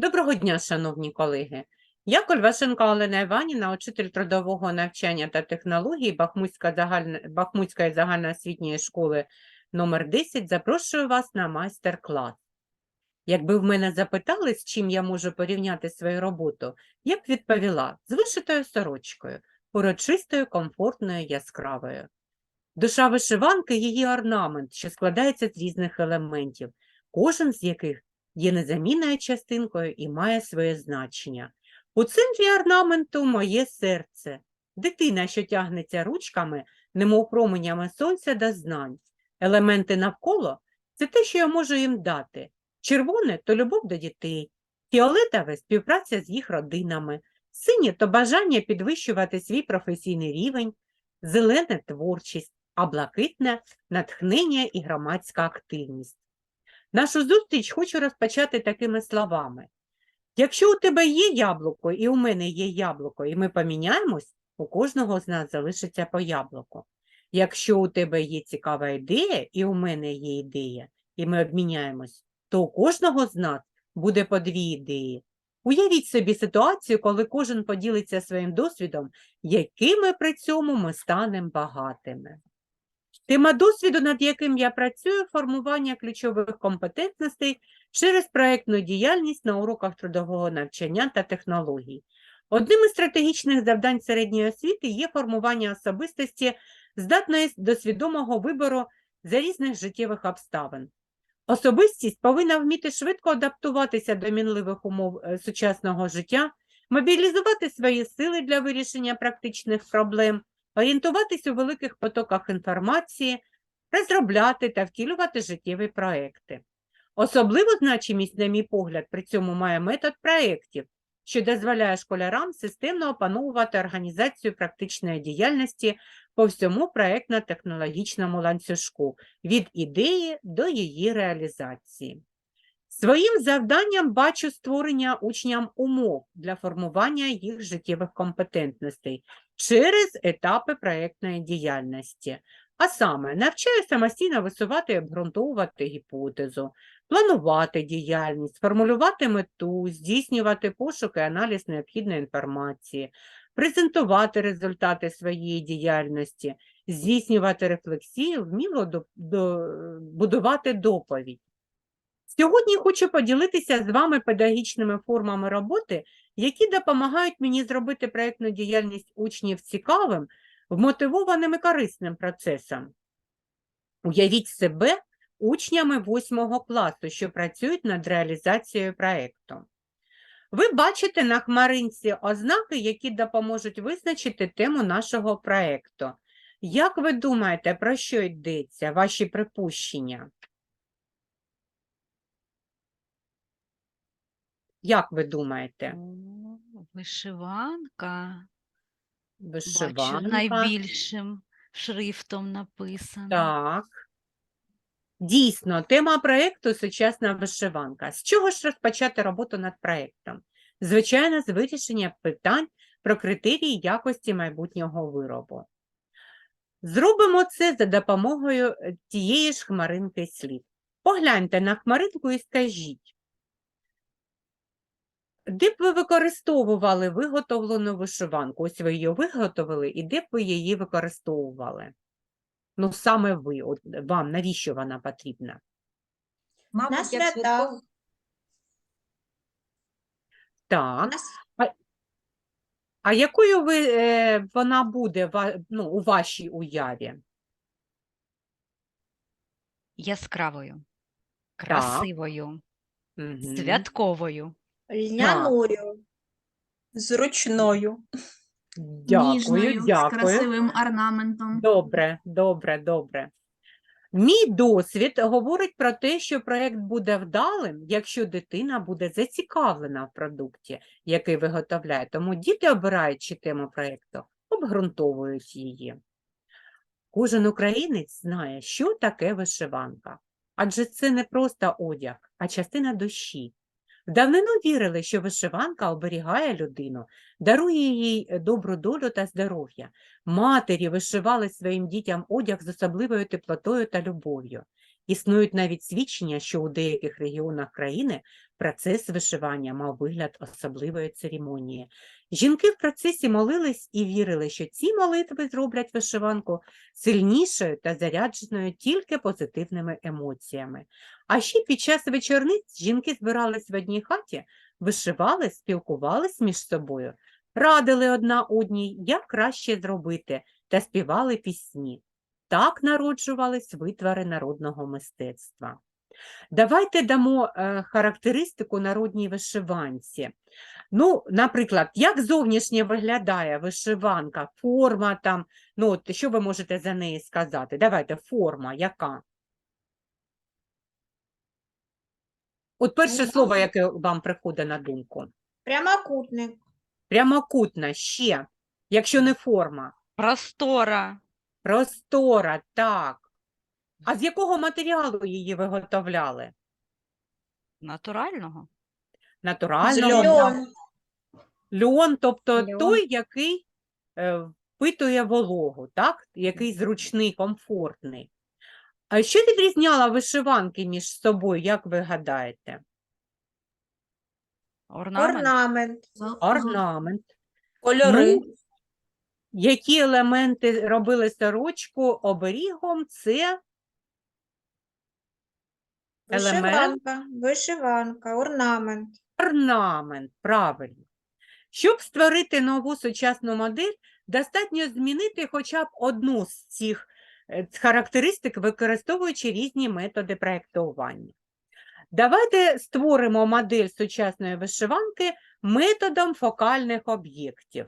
Доброго дня, шановні колеги. Я Кольвашенко Олена Іванівна, учитель трудового навчання та технологій Бахмутська загальна... Бахмутської загальноосвітньої школи номер 10 запрошую вас на майстер-клас. Якби в мене запитали, з чим я можу порівняти свою роботу, я б відповіла з вишитою сорочкою, урочистою, комфортною, яскравою. Душа вишиванки – її орнамент, що складається з різних елементів, кожен з яких є незамінною частинкою і має своє значення. У центрі орнаменту моє серце, дитина, що тягнеться ручками, немов променями сонця до знань. Елементи навколо – це те, що я можу їм дати. Червоне – то любов до дітей, фіолетове – співпраця з їх родинами, синє – то бажання підвищувати свій професійний рівень, зелене – творчість, а блакитне – натхнення і громадська активність. Нашу зустріч хочу розпочати такими словами. Якщо у тебе є яблуко, і у мене є яблуко, і ми поміняємось, у кожного з нас залишиться по яблуку. Якщо у тебе є цікава ідея, і у мене є ідея, і ми обміняємось, то у кожного з нас буде по дві ідеї. Уявіть собі ситуацію, коли кожен поділиться своїм досвідом, якими при цьому ми станемо багатими. Тема досвіду, над яким я працюю, формування ключових компетентностей через проєктну діяльність на уроках трудового навчання та технологій. Одним із стратегічних завдань середньої освіти є формування особистості, здатної до свідомого вибору за різних життєвих обставин. Особистість повинна вміти швидко адаптуватися до мінливих умов е, сучасного життя, мобілізувати свої сили для вирішення практичних проблем, орієнтуватись у великих потоках інформації, розробляти та втілювати життєві проекти. Особливу значимість, на мій погляд, при цьому має метод проєктів, що дозволяє школярам системно опановувати організацію практичної діяльності по всьому проєктно-технологічному ланцюжку від ідеї до її реалізації. Своїм завданням бачу створення учням умов для формування їх життєвих компетентностей через етапи проєктної діяльності, а саме навчаю самостійно висувати і обґрунтовувати гіпотезу, планувати діяльність, формулювати мету, здійснювати пошук і аналіз необхідної інформації, презентувати результати своєї діяльності, здійснювати рефлексію, вміло до, до, будувати доповідь. Сьогодні хочу поділитися з вами педагогічними формами роботи, які допомагають мені зробити проєктну діяльність учнів цікавим, вмотивованим і корисним процесом. Уявіть себе учнями 8 класу, що працюють над реалізацією проєкту. Ви бачите на хмаринці ознаки, які допоможуть визначити тему нашого проєкту. Як ви думаєте, про що йдеться, ваші припущення? Як ви думаєте? О, Вишиванка. Бачу, Вишиванка. найбільшим шрифтом написано. Так. Дійсно, тема проєкту сучасна вишиванка. З чого ж розпочати роботу над проєктом? Звичайно, з вирішення питань про критерії якості майбутнього виробу. Зробимо це за допомогою е, тієї ж хмаринки слів. Погляньте на хмаринку і скажіть, де б ви використовували виготовлену вишиванку? Ось ви її виготовили, і де б ви її використовували? Ну, саме ви, от вам, навіщо вона потрібна? На Мабуть, як свята. святковий Так. Нас- А якою ви, е, вона буде ва- ну, у вашій уяві? Яскравою, красивою, Мгм. святковою. Льняною. зручною. Дякую, ніжною, з красивим орнаментом. Добре, добре, добре. Мій досвід говорить про те, що проєкт буде вдалим, якщо дитина буде зацікавлена в продукті, який виготовляє. Тому діти, обираючи тему проєкту, обґрунтовують її. Кожен українець знає, що таке вишиванка, адже це не просто одяг, а частина душі. Давнину вірили, що вишиванка оберігає людину, дарує їй е, добру долю та здоров'я. Матері вишивали своїм дітям одяг з особливою теплотою та любов'ю. Існують навіть свідчення, що у деяких регіонах країни процес вишивання мав вигляд особливої церемонії. Жінки в процесі молились і вірили, що ці молитви зроблять вишиванку сильнішою та зарядженою тільки позитивними емоціями. А ще під час вечорниць жінки збирались в одній хаті, вишивали, спілкувались між собою, радили одна одній, як краще зробити, та співали пісні. Так народжувались витвори народного мистецтва. Давайте дамо е, характеристику народній вишиванці. Ну, наприклад, як зовнішнє виглядає вишиванка, форма там, ну, от, що ви можете за неї сказати? Давайте, форма, яка? От перше Ну, слово, яке вам приходить на думку. Прямокутник. Прямокутна, ще, якщо не форма. Простора. Простора, так. А з якого матеріалу її виготовляли? Натурального. Натурального? Льон. Льон, тобто Льон. той, який е, впитує вологу, так? який зручний, комфортний. А що відрізняло вишиванки між собою, як ви гадаєте? Орнамент. Орнамент. Орнамент. Кольори. Ну, які елементи робили сорочку оберігом? Це елемент? Вишиванка. Вишиванка. Орнамент. орнамент, правильно. Щоб створити нову сучасну модель, достатньо змінити хоча б одну з цих е, характеристик, використовуючи різні методи проєктування. Давайте створимо модель сучасної вишиванки методом фокальних об'єктів.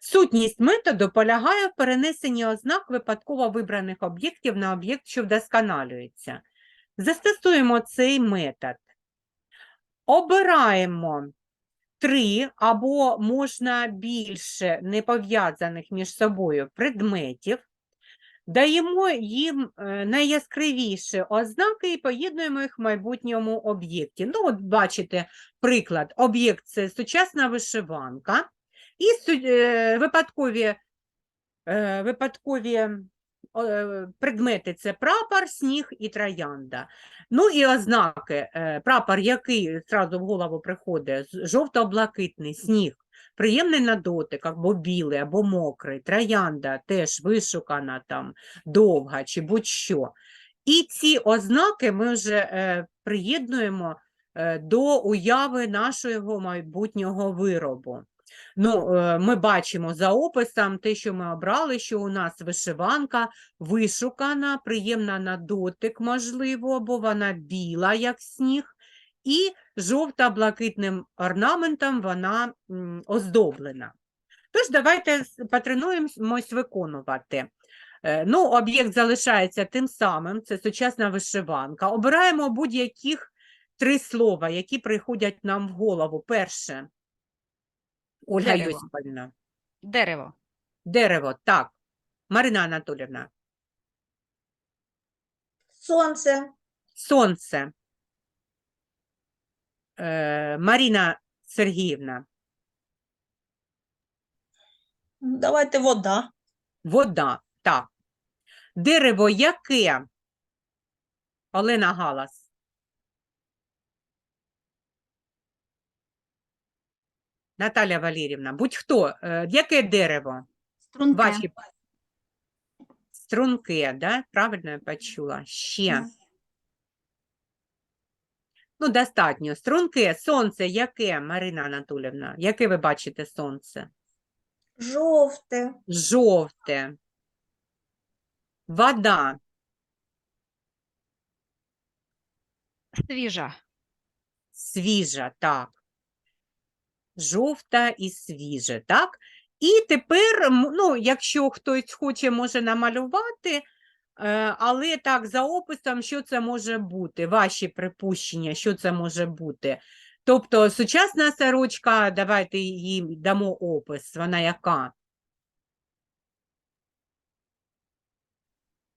Сутність методу полягає в перенесенні ознак випадково вибраних об'єктів на об'єкт, що вдосконалюється. Застосуємо цей метод. Обираємо три або можна більше непов'язаних між собою предметів, даємо їм е, найяскравіші ознаки і поєднуємо їх в майбутньому об'єкті. Ну, от бачите, приклад. Об'єкт це сучасна вишиванка, і е, випадкові, е, випадкові е, предмети це прапор, сніг і троянда. Ну і ознаки. е, Прапор, який зразу в голову приходить, жовто-блакитний, сніг, приємний на дотик, або білий, або мокрий, троянда теж вишукана там, довга чи будь-що. І ці ознаки ми вже е, приєднуємо е, до уяви нашого майбутнього виробу. Ну, е, ми бачимо за описом те, що ми обрали, що у нас вишиванка вишукана, приємна на дотик, можливо, бо вона біла, як сніг, і жовто-блакитним орнаментом вона оздоблена. Тож давайте потренуємось виконувати. Е, Ну, об'єкт залишається тим самим, це сучасна вишиванка. Обираємо будь-яких три слова, які приходять нам в голову. Перше. Ольга Дерево. Йосипівна. Дерево. Дерево, так. Марина Анатолівна. Сонце. Сонце. Е, Маріна Сергіївна. Давайте вода. Вода, так. Дерево яке? Олена Галас. Наталя Валерівна, будь-хто, е, яке дерево? Струнке. Ваші струнки, да? Правильно я почула? Ще. Ну, достатньо. Струнки, сонце яке, Марина Анатолівна? Яке ви бачите сонце? Жовте. Жовте. Вода. Свіжа. Свіжа, так. Жовта і свіже, так? І тепер, ну, якщо хтось хоче, може намалювати, е, але так, за описом, що це може бути? Ваші припущення, що це може бути? Тобто сучасна сорочка, давайте їй дамо опис, вона яка?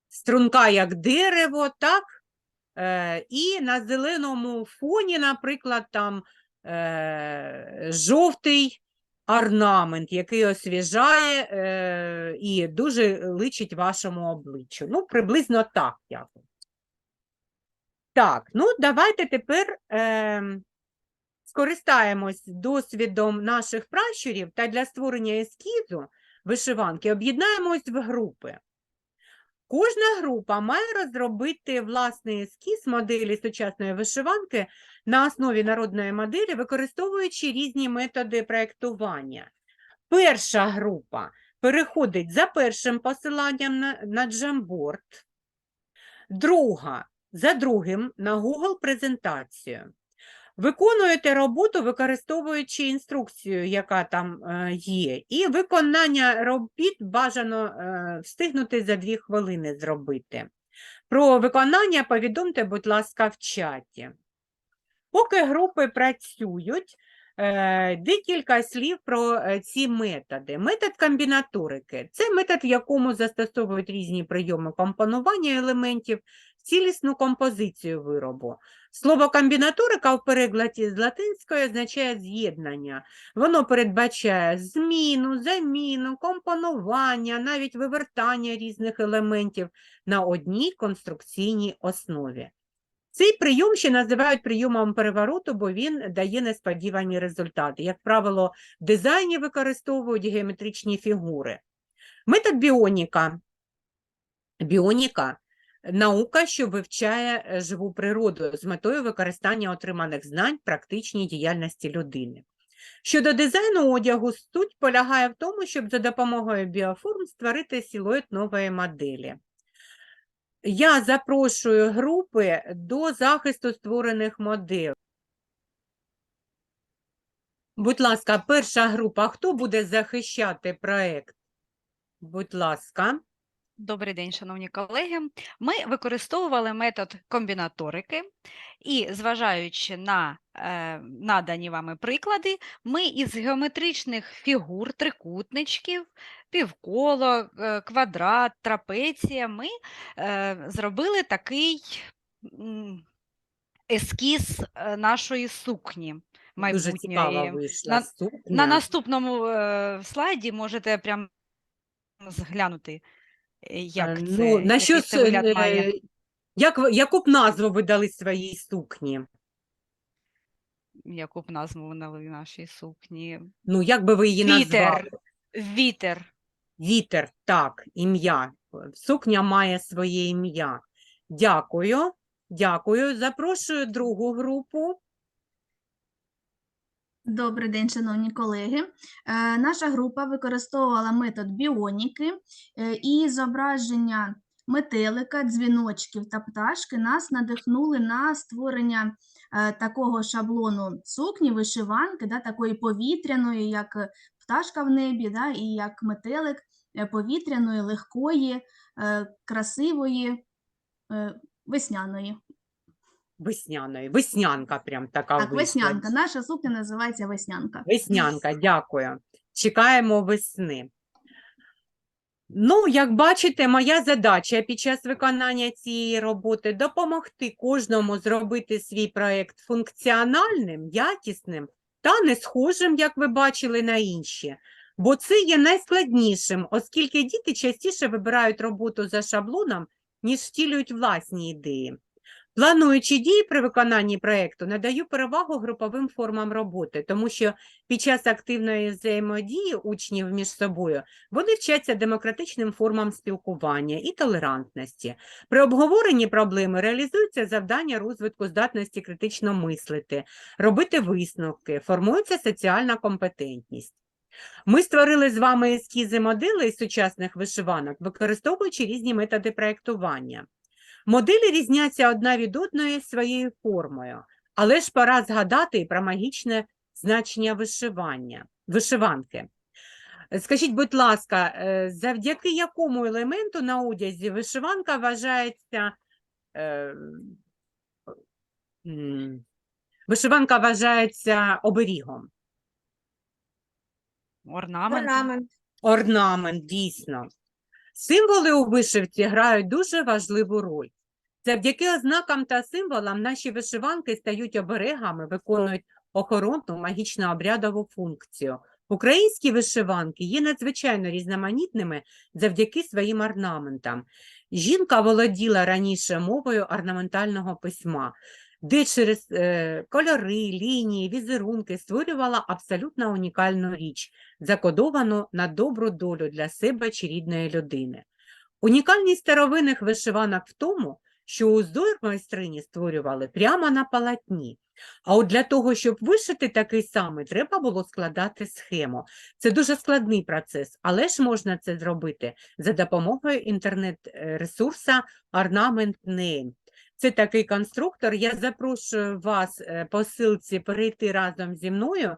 Струнка як дерево, так? Е, і на зеленому фоні, наприклад, там е, жовтий орнамент, який освіжає е, і дуже личить вашому обличчю. Ну, приблизно так. Якось. Так, ну давайте тепер ем, скористаємось досвідом наших пращурів та для створення ескізу вишиванки об'єднаємось в групи. Кожна група має розробити власний ескіз моделі сучасної вишиванки на основі народної моделі, використовуючи різні методи проєктування. Перша група переходить за першим посиланням на, на Jamboard, друга за другим на Google презентацію. Виконуєте роботу, використовуючи інструкцію, яка там е, є, і виконання робіт бажано е, встигнути за дві хвилини зробити. Про виконання повідомте, будь ласка, в чаті. Поки групи працюють, е, декілька слів про ці методи. Метод комбінаторики це метод, в якому застосовують різні прийоми компонування елементів цілісну композицію виробу. Слово комбінаторика в перекладі з латинської означає з'єднання. Воно передбачає зміну, заміну, компонування, навіть вивертання різних елементів на одній конструкційній основі. Цей прийом ще називають прийомом перевороту, бо він дає несподівані результати. Як правило, в дизайні використовують геометричні фігури. Метод біоніка. Біоніка наука, що вивчає е, живу природу з метою використання отриманих знань практичній діяльності людини. Щодо дизайну одягу, суть полягає в тому, щоб за допомогою біоформ створити силует нової моделі. Я запрошую групи до захисту створених моделей. Будь ласка, перша група. Хто буде захищати проект? Будь ласка. Добрий день, шановні колеги. Ми використовували метод комбінаторики і, зважаючи на е, надані вами приклади, ми із геометричних фігур, трикутничків, півколо, е, квадрат, трапеція, ми е, зробили такий ескіз е, нашої сукні майбутньої. На- На наступному е, слайді можете прям зглянути, як Е, це, ну, на що це вигляд має. е, як, яку б назву ви дали своїй сукні? Яку б назву дали нашій сукні? Ну, як би ви її Вітер. назвали? Вітер. Вітер, так, ім'я. Сукня має своє ім'я. Дякую. Дякую. Запрошую другу групу. Добрий день, шановні колеги. Е, Наша група використовувала метод біоніки е, і зображення метелика, дзвіночків та пташки нас надихнули на створення е, такого шаблону сукні, вишиванки, да, такої повітряної, як пташка в небі, да, і як метелик повітряної, легкої, красивої, весняної. Весняної. Веснянка прям така Так, вийшла. веснянка. Наша сукня називається веснянка. Веснянка, дякую. Чекаємо весни. Ну, як бачите, моя задача під час виконання цієї роботи допомогти кожному зробити свій проєкт функціональним, якісним та не схожим, як ви бачили, на інші. Бо це є найскладнішим, оскільки діти частіше вибирають роботу за шаблоном, ніж втілюють власні ідеї. Плануючи дії при виконанні проєкту, надаю перевагу груповим формам роботи, тому що під час активної взаємодії учнів між собою вони вчаться демократичним формам спілкування і толерантності. При обговоренні проблеми реалізуються завдання розвитку здатності критично мислити, робити висновки, формується соціальна компетентність. Ми створили з вами ескізи моделей сучасних вишиванок, використовуючи різні методи проєктування. Моделі різняться одна від одної своєю формою, але ж пора згадати і про магічне значення вишивання, вишиванки. Скажіть, будь ласка, е, завдяки якому елементу на одязі вишиванка вважається е, вишиванка вважається оберігом? Орнамент. Орнамент. Орнамент, дійсно. Символи у вишивці грають дуже важливу роль. Завдяки ознакам та символам наші вишиванки стають оберегами, виконують охоронну магічно-обрядову функцію. Українські вишиванки є надзвичайно різноманітними завдяки своїм орнаментам. Жінка володіла раніше мовою орнаментального письма, де через е, кольори, лінії, візерунки створювала абсолютно унікальну річ, закодовану на добру долю для себе чи рідної людини. Унікальність старовинних вишиванок в тому, що узор майстрині створювали прямо на полотні. А от для того, щоб вишити такий самий, треба було складати схему. Це дуже складний процес, але ж можна це зробити за допомогою інтернет-ресурсу Ornament Name. Це такий конструктор. Я запрошую вас е, по ссылці перейти разом зі мною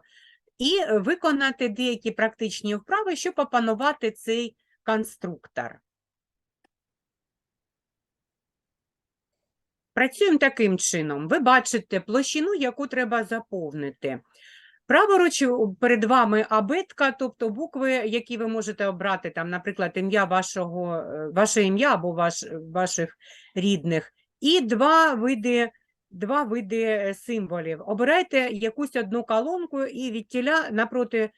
і виконати деякі практичні вправи, щоб опанувати цей конструктор. Працюємо таким чином. Ви бачите площину, яку треба заповнити. Праворуч перед вами абетка, тобто букви, які ви можете обрати, там, наприклад, ім'я вашого, е, ваше ім'я або ваш, ваших рідних, і два види, два види е, символів. Обирайте якусь одну колонку і від тіля напроти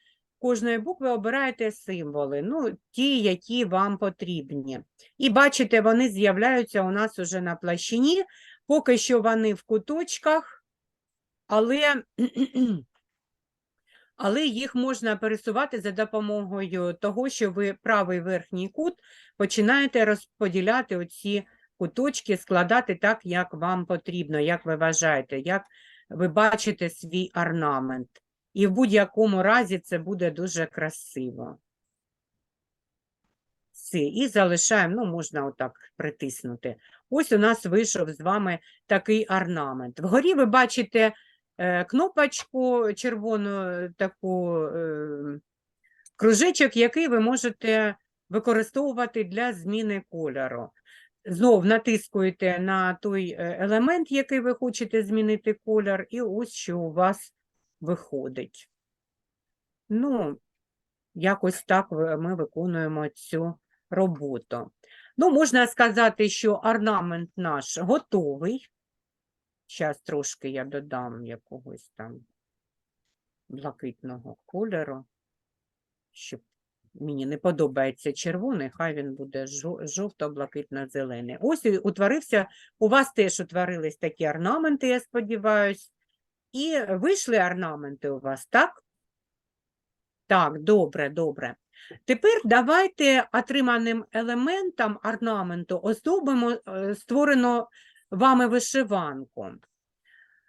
кожної букви обираєте символи, ну, ті, які вам потрібні. І бачите, вони з'являються у нас уже на площині. Поки що вони в куточках, але, але їх можна пересувати за допомогою того, що ви правий верхній кут починаєте розподіляти оці куточки, складати так, як вам потрібно, як ви вважаєте, як ви бачите свій орнамент. І в будь-якому разі це буде дуже красиво. Все, і залишаємо, ну, можна отак притиснути. Ось у нас вийшов з вами такий орнамент. Вгорі ви бачите е, кнопочку червону, е, таку е, кружечок, який ви можете використовувати для зміни кольору. Знов натискуєте на той е, елемент, який ви хочете змінити колір, і ось що у вас виходить. Ну, якось так ми виконуємо цю роботу. Ну, можна сказати, що орнамент наш готовий. Зараз трошки я додам якогось там блакитного кольору, щоб мені не подобається червоний, хай він буде жовто-блакитно-зелений. Ось утворився, у вас теж утворились такі орнаменти, я сподіваюся. І вийшли орнаменти у вас, так? Так, добре, добре. Тепер давайте отриманим елементом орнаменту оздобимо е, створену вами вишиванку.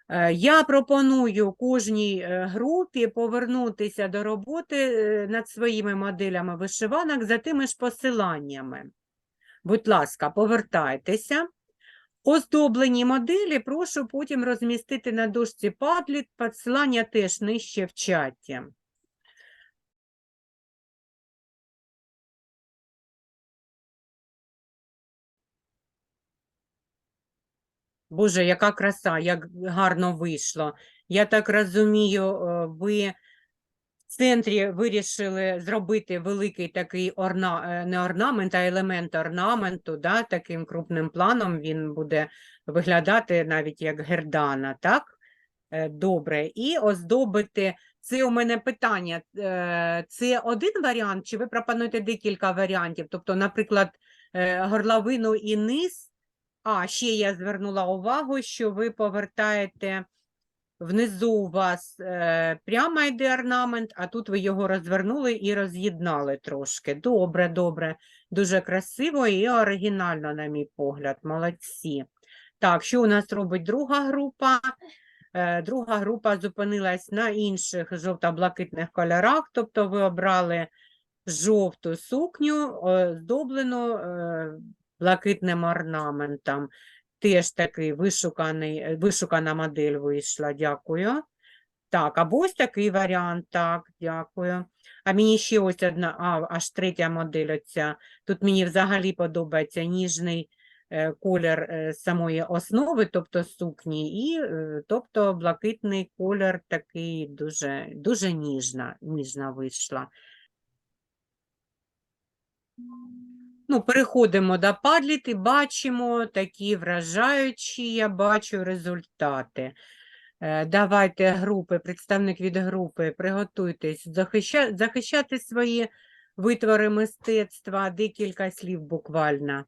Е, Я пропоную кожній е, групі повернутися до роботи над своїми моделями вишиванок за тими ж посиланнями. Будь ласка, повертайтеся. Оздоблені моделі прошу потім розмістити на дошці Padlet, посилання теж нижче в чаті. Боже, яка краса, як гарно вийшло. Я так розумію, е, ви в центрі вирішили зробити великий такий орна... е, не орнамент, а елемент орнаменту, да? таким крупним планом він буде виглядати навіть як гердана, так? Е, Добре. І оздобити. Це у мене питання. е, Це один варіант, чи ви пропонуєте декілька варіантів? Тобто, наприклад, горловину і низ. А, ще я звернула увагу, що ви повертаєте внизу у вас е, прямо йде орнамент, а тут ви його розвернули і роз'єднали трошки. Добре, добре. Дуже красиво і оригінально, на мій погляд. Молодці. Так, що у нас робить друга група? Е, Друга група зупинилась на інших жовто-блакитних кольорах, тобто ви обрали жовту сукню, е, здоблену е, блакитним орнаментом. Теж такий вишуканий, е, вишукана модель вийшла, дякую. Так, або ось такий варіант, так, дякую. А мені ще ось одна, а, аж третя модель оця. Тут мені взагалі подобається ніжний е, колір е, самої основи, тобто сукні, і тобто блакитний колір такий дуже, дуже ніжна, ніжна вийшла. Ну, переходимо до Padlet і бачимо такі вражаючі, я бачу результати. Е, Давайте групи, представник від групи, приготуйтесь захища... захищати свої витвори мистецтва, декілька слів буквально.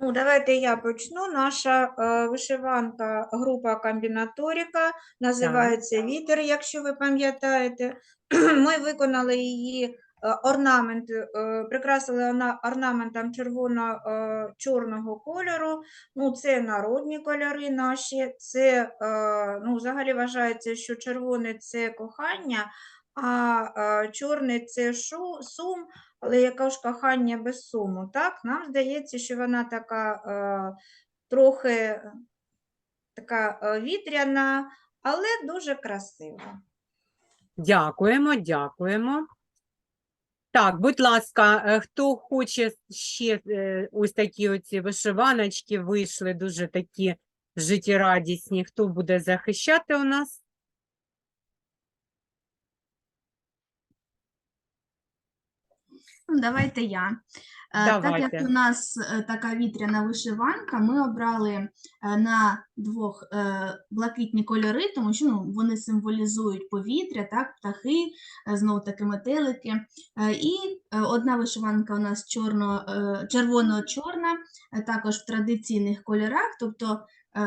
Ну, давайте я почну. Наша е, вишиванка група комбінаторіка називається Вітер, якщо ви пам'ятаєте. Ми виконали її орнамент, е, прикрасили орнаментом червоно-чорного кольору. Ну, це народні кольори наші. Це е, ну, взагалі вважається, що червоне це кохання, а е, чорний це шу, сум. Але яке ж кохання без суму, так? Нам здається, що вона така е, трохи е, така е, вітряна, але дуже красива. Дякуємо, дякуємо. Так, будь ласка, е, хто хоче ще е, ось такі оці вишиваночки вийшли, дуже такі життєрадісні, хто буде захищати у нас? Давайте я. Е, Так як у нас е, така вітряна вишиванка, ми обрали е, на двох е, блакитні кольори, тому що ну, вони символізують повітря, так, птахи, знову таки метелики. І одна вишиванка у нас червоно-чорна, також в традиційних кольорах. Тобто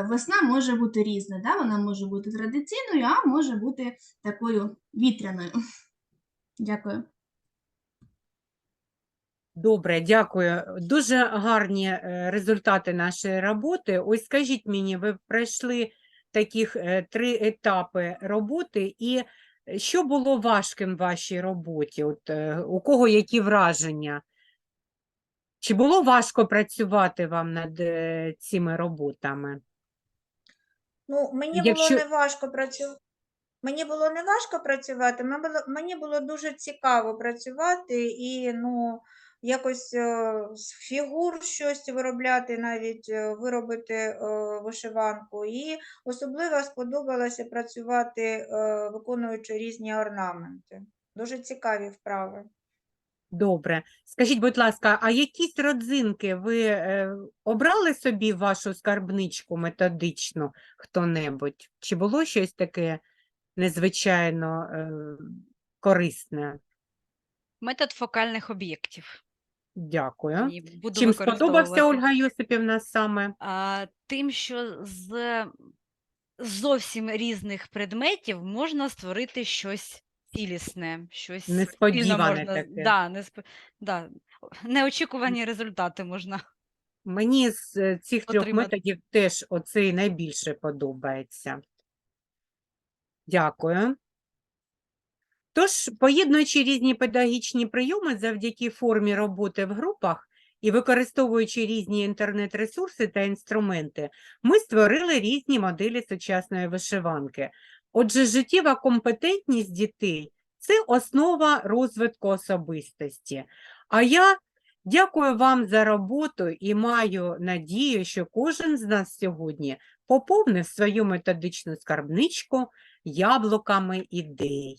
весна може бути різна, да? вона може бути традиційною, а може бути такою вітряною. Дякую. Добре, дякую. Дуже гарні е, результати нашої роботи. Ось скажіть мені, ви пройшли таких е, три етапи роботи, і е, що було важким в вашій роботі? От, у кого які враження? Чи було важко працювати вам над цими роботами? Ну, мені Якщо- було не важко працювати. Мені було не важко працювати, мені було дуже цікаво працювати і ну, якось е, з фігур щось виробляти, навіть е, виробити е, вишиванку. І особливо сподобалося працювати, виконуючи різні орнаменти. Дуже цікаві вправи. Добре. Скажіть, будь ласка, а якісь родзинки ви е, обрали собі вашу скарбничку методичну хто-небудь? Чи було щось таке незвичайно е, корисне? Метод фокальних об'єктів. Дякую. І буду Чим сподобався використовувати. Ольга Йосипівна саме? А, тим, що з зовсім різних предметів можна створити щось цілісне, щось спільно Несподіване можна, таке. Да, несп... да, неочікувані результати можна. Мені з е, цих трьох Отримати. методів теж оцей найбільше подобається. Дякую. Тож, поєднуючи різні педагогічні прийоми завдяки формі роботи в групах і використовуючи різні інтернет-ресурси та інструменти, ми створили різні моделі сучасної вишиванки. Отже, життєва компетентність дітей це основа розвитку особистості. А я Дякую вам за роботу і маю надію, що кожен з нас сьогодні поповнив свою методичну скарбничку яблуками ідей.